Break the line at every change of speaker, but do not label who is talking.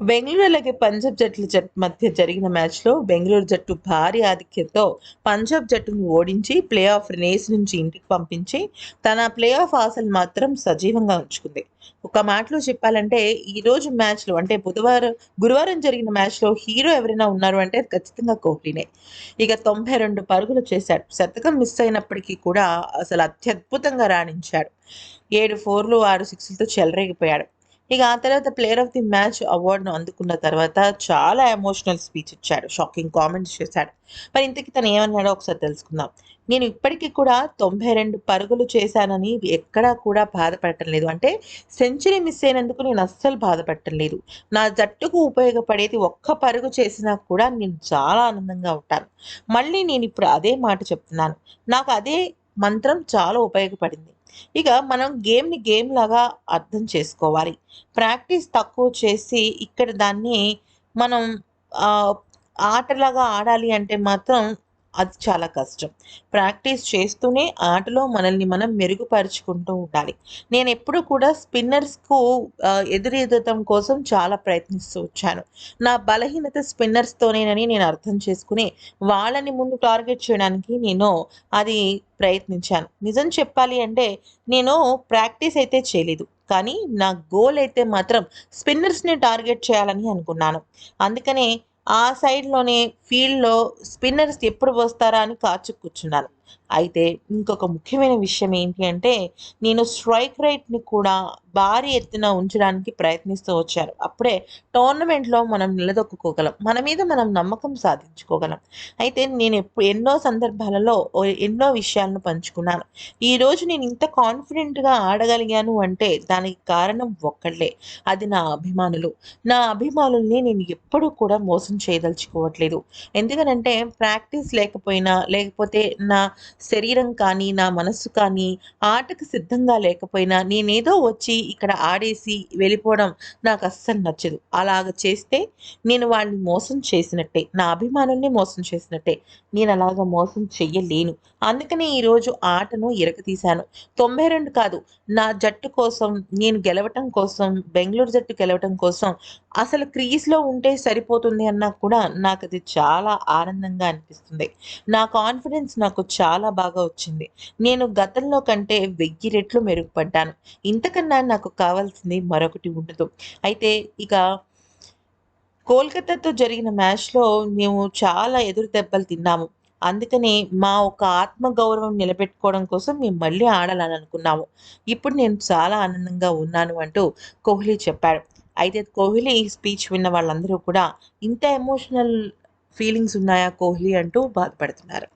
బెంగళూరు అలాగే పంజాబ్ జట్ల జట్ మధ్య జరిగిన మ్యాచ్లో బెంగళూరు జట్టు భారీ ఆధిక్యంతో పంజాబ్ జట్టును ఓడించి ప్లే ఆఫ్ రేస్ నుంచి ఇంటికి పంపించి తన ప్లే ఆఫ్ ఆశలు మాత్రం సజీవంగా ఉంచుకుంది. ఒక మాటలో చెప్పాలంటే ఈ రోజు మ్యాచ్లో అంటే బుధవారం గురువారం జరిగిన మ్యాచ్లో హీరో ఎవరైనా ఉన్నారు అంటే అది ఖచ్చితంగా కోహ్లీనే. ఇక తొంభై రెండు పరుగులు చేశాడు. శతకం మిస్ అయినప్పటికీ కూడా అసలు అత్యద్భుతంగా రాణించాడు. ఏడు ఫోర్లు ఆరు సిక్స్లతో చెలరేగిపోయాడు. ఇక ఆ తర్వాత ప్లేయర్ ఆఫ్ ది మ్యాచ్ అవార్డును అందుకున్న తర్వాత చాలా ఎమోషనల్ స్పీచ్ ఇచ్చాడు షాకింగ్ కామెంట్స్ చేశాడు. మరి ఇంతకీ తను ఏమన్నాడో ఒకసారి తెలుసుకుందాం. నేను ఇప్పటికీ కూడా తొంభై రెండు పరుగులు చేశానని ఎక్కడా కూడా బాధపడటం లేదు. అంటే సెంచరీ మిస్ అయినందుకు నేను అస్సలు బాధపడటం లేదు. నా జట్టుకు ఉపయోగపడేది ఒక్క పరుగు చేసినా కూడా నేను చాలా ఆనందంగా ఉంటాను. మళ్ళీ నేను ఇప్పుడు అదే మాట చెప్తున్నాను. నాకు అదే మంత్రం చాలా ఉపయోగపడింది. ఇక మనం గేమ్ని గేమ్ లాగా అర్థం చేసుకోవాలి. ప్రాక్టీస్ తక్కువ చేసి ఇక్కడ దాన్ని మనం ఆటలాగా ఆడాలి అంటే మాత్రం అది చాలా కష్టం. ప్రాక్టీస్ చేస్తూనే ఆటలో మనల్ని మనం మెరుగుపరుచుకుంటూ ఉండాలి. నేను ఎప్పుడు కూడా స్పిన్నర్స్కు ఎదురెదటం కోసం చాలా ప్రయత్నిస్తూ వచ్చాను. నా బలహీనత స్పిన్నర్స్తోనేనని నేను అర్థం చేసుకుని వాళ్ళని ముందు టార్గెట్ చేయడానికి నేను అది ప్రయత్నించాను. నిజం చెప్పాలి అంటే నేను ప్రాక్టీస్ అయితే చేయలేదు. కానీ నా గోల్ అయితే మాత్రం స్పిన్నర్స్ని టార్గెట్ చేయాలని అనుకున్నాను. అందుకనే ఆ సైడ్లోనే ఫీల్డ్లో స్పిన్నర్స్ ఎప్పుడు వస్తారా అని కాచు కూర్చున్నాను అయితే ఇంకొక ముఖ్యమైన విషయం ఏంటి అంటే నేను స్ట్రైక్ రేట్ని కూడా భారీ ఎత్తున ఉంచడానికి ప్రయత్నిస్తూ వచ్చారు అప్పుడే టోర్నమెంట్లో మనం నిలదొక్కుకోగలం. మన మీద మనం నమ్మకం సాధించుకోగలం. అయితే నేను ఎప్పుడు ఎన్నో సందర్భాలలో ఎన్నో విషయాలను పంచుకున్నాను. ఈరోజు నేను ఇంత కాన్ఫిడెంట్గా ఆడగలిగాను అంటే దానికి కారణం ఒక్కళ్ళే. అది నా అభిమానులు. నా అభిమానుల్ని నేను ఎప్పుడూ కూడా మోసం చేయదలుచుకోవట్లేదు. ఎందుకనంటే ప్రాక్టీస్ లేకపోయినా లేకపోతే నా శరీరం కానీ నా మనస్సు కానీ ఆటకు సిద్ధంగా లేకపోయినా నేనేదో వచ్చి ఇక్కడ ఆడేసి వెళ్ళిపోవడం నాకు అస్సలు నచ్చదు. అలాగ చేస్తే నేను వాళ్ళని మోసం చేసినట్టే నా అభిమానుల్ని మోసం చేసినట్టే నేను అలాగ మోసం చెయ్యలేను. అందుకనే ఈరోజు ఆటను ఇరగతీశాను. తొంభై రెండు కాదు నా జట్టు కోసం నేను గెలవటం కోసం బెంగళూరు జట్టు గెలవటం కోసం అసలు క్రీజ్లో ఉంటే సరిపోతుంది అన్నా కూడా నాకు అది చాలా ఆనందంగా అనిపిస్తుంది. నా కాన్ఫిడెన్స్ నాకు చాలా చాలా బాగా వచ్చింది. నేను గతంలో కంటే వెయ్యి రెట్లు మెరుగుపడ్డాను. ఇంతకన్నా నాకు కావాల్సింది మరొకటి ఉండదు. అయితే ఇక కోల్కతాతో జరిగిన మ్యాచ్లో మేము చాలా ఎదురు దెబ్బలు తిన్నాము. అందుకని మా ఒక ఆత్మగౌరవం నిలబెట్టుకోవడం కోసం మేము మళ్ళీ ఆడాలని అనుకున్నాము. ఇప్పుడు నేను చాలా ఆనందంగా ఉన్నాను అంటూ కోహ్లీ చెప్పాడు. అయితే కోహ్లీ స్పీచ్ విన్న వాళ్ళందరూ కూడా ఇంత ఎమోషనల్ ఫీలింగ్స్ ఉన్నాయా కోహ్లీ? అంటూ బాధపడుతున్నారు.